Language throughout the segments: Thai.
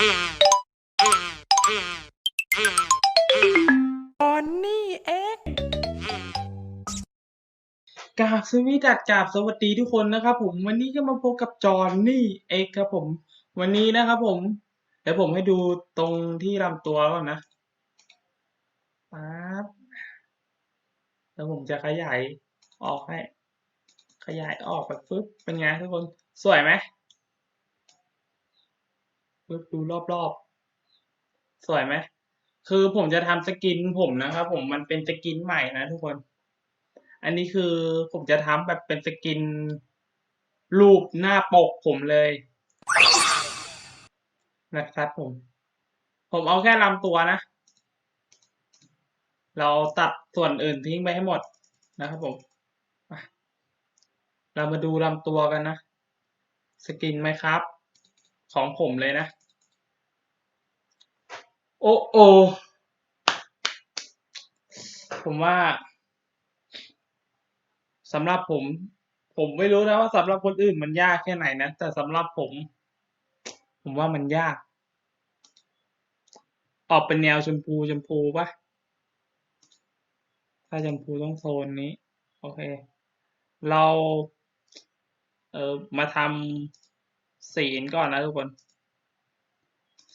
จอนนี่เอ็กกราบสวีดัดกราบสวัสดีทุกคนนะครับผม วันนี้ก็มาพบกับจอห์นนี่เอกครับผม วันนี้นะครับผม เดี๋ยวผมให้ดูตรงที่ลำตัวก่อนนะปั๊บแล้วผมจะขยายออกให้ ขยายออกแบบปึ๊บ เป็นไงทุกคน สวยไหม ปึ๊บดูรอบๆ สวยไหม คือผมจะทำสกินผมนะครับผมมันเป็นสกินใหม่นะทุกคน อันนี้คือผมจะทำแบบเป็นสกิน รูปหน้าปกผมเลยนะครับผม ผมเอาแค่ลำตัวนะ เราตัดส่วนอื่นทิ้งไปให้หมดนะครับผมเรามาดูลำตัวกันนะ สกินไหมครับ ของผมเลยนะ โอ้โอผมว่าสำหรับผม ผมไม่รู้นะว่าสำหรับคนอื่นมันยากแค่ไหนนะ แต่สำหรับผม ผมว่ามันยาก ออกเป็นแนวชมพูชมพูปะถ้าชมพูต้องโซนนี้ โอเค เรา เออมาทำสีกันก่อนนะทุกคน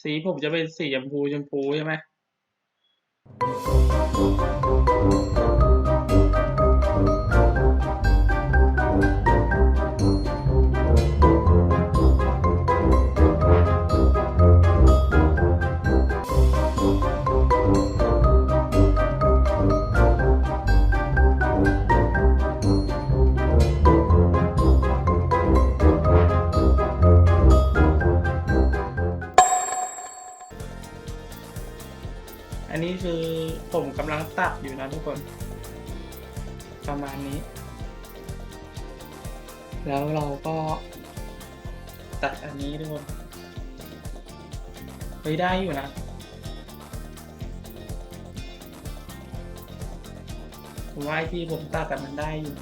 สีผมจะเป็นสีชมพูชมพูใช่ไหม ผมกำลังตัดอยู่นะทุกคน ประมาณนี้ แล้วเราก็ตัดอันนี้ทุกคนเฮ้ยได้อยู่นะผมว่าไอที่ผมตัดแต่มันได้อยู่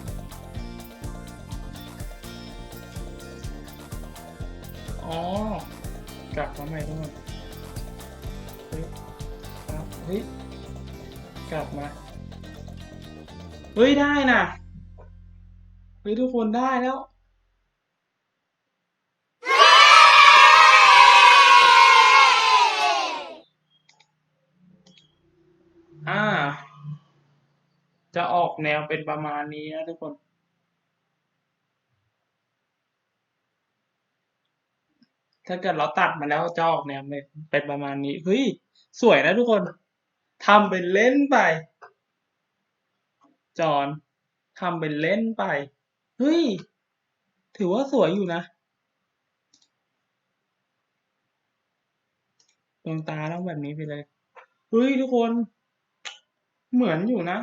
อ๋อกลับมาใหม่ทุกคนเฮ้ยครับเฮ้ย กลับมา เฮ้ย ได้นะเฮ้ยทุกคนได้แล้วอ่า จะออกแนวเป็นประมาณนี้นะทุกคน ถ้าเกิดเราตัดมาแล้วจะออกแนวเป็นประมาณนี้ เฮ้ย สวยนะทุกคน ทำเป็นเล่นไป จอนทำเป็นเล่นไป เฮ้ย ถือว่าสวยอยู่นะ ดวงตาต้องแบบนี้ไปเลย เฮ้ยทุกคน เหมือนอยู่นะ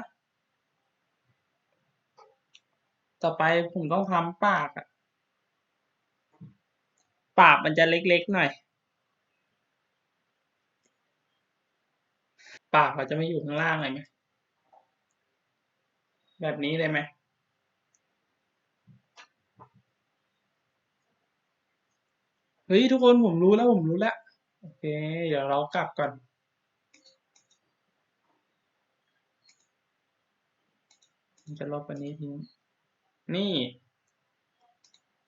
ต่อไปผมต้องทำปากอะปากมันจะเล็กๆหน่อย ปากเราจะไม่อยู่ข้างล่างเลยไหมแบบนี้เลยไหมเฮ้ยทุกคนผมรู้แล้วผมรู้แล้ว โอเค เดี๋ยวเรากลับก่อนจะลบอันนี้ทิ้งนี่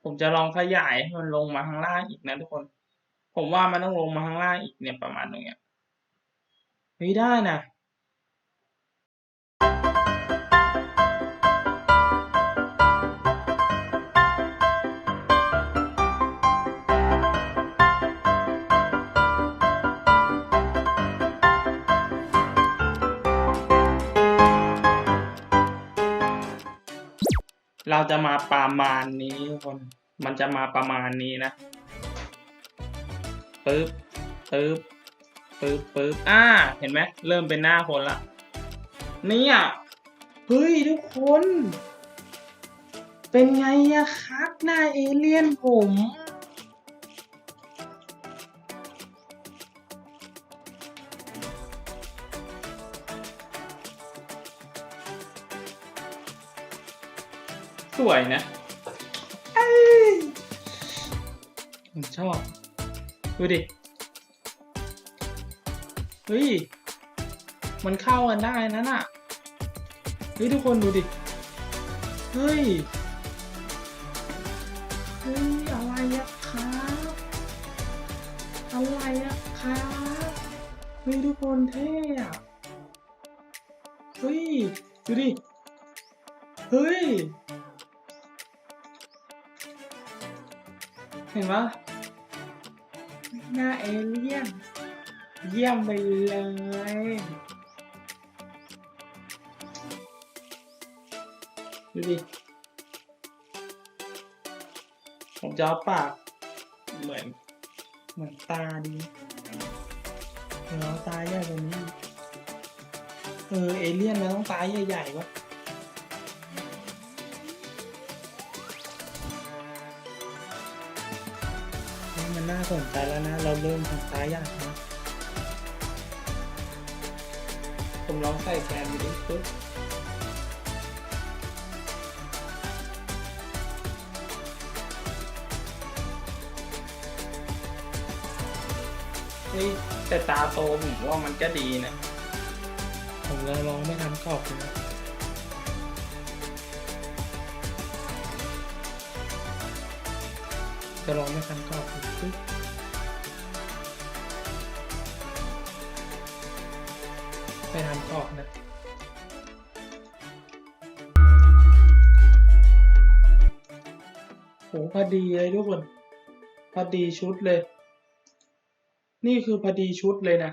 ผมจะลองขยายมันลงมาข้างล่างอีกนะทุกคน ผมว่ามันต้องลงมาข้างล่างอีกเนี่ยประมาณตรงเนี้ย ฮ้ยได้นะเราจะมาประมาณนี้ทุกคน มันจะมาประมาณนี้นะปึ๊บปึ๊บ ปึ๊บปึ๊บอ่า เห็นไหมเริ่มเป็นหน้าคนละนี่ยเฮ้ยทุกคน เป็นไงอะครับ หน้าเอเลี่ยนผม สวยนะเอ้ยผมชอบ ดูดิ ฮ้ย มันเข้ากันได้นั่นน่ะเฮ้ยทุกคนดูดิ เฮ้ย เฮ้ย อะไรอะครับ อะไรอะครับเฮ้ยทุกคนเท่อะเฮ้ย ดูดิ เฮ้ย เห็นปะหน้าเอเลี่ยน เยี่ยมไปเลยดูดิ ผมจะเอาปาก เหมือน เหมือนตาดีเราตาใหญ่กว่านี้ เออ เอเลี่ยนมันต้องตาใหญ่ๆวะนี่มันน่าสนใจแล้วนะ เราเริ่มทำตายยากนะ ผมลองใส่แกนไปดิปึ๊บเฮ้ยแต่ตาโตผมว่ามันก็ดีนะ ผมเลยลองไม่ทำขอบดูนะจะลองไม่ทำขอบปึ๊บ ไปทำออบนะโหพอดีเลยทุกคน พอดีชุดเลย นี่คือพอดีชุดเลยนะ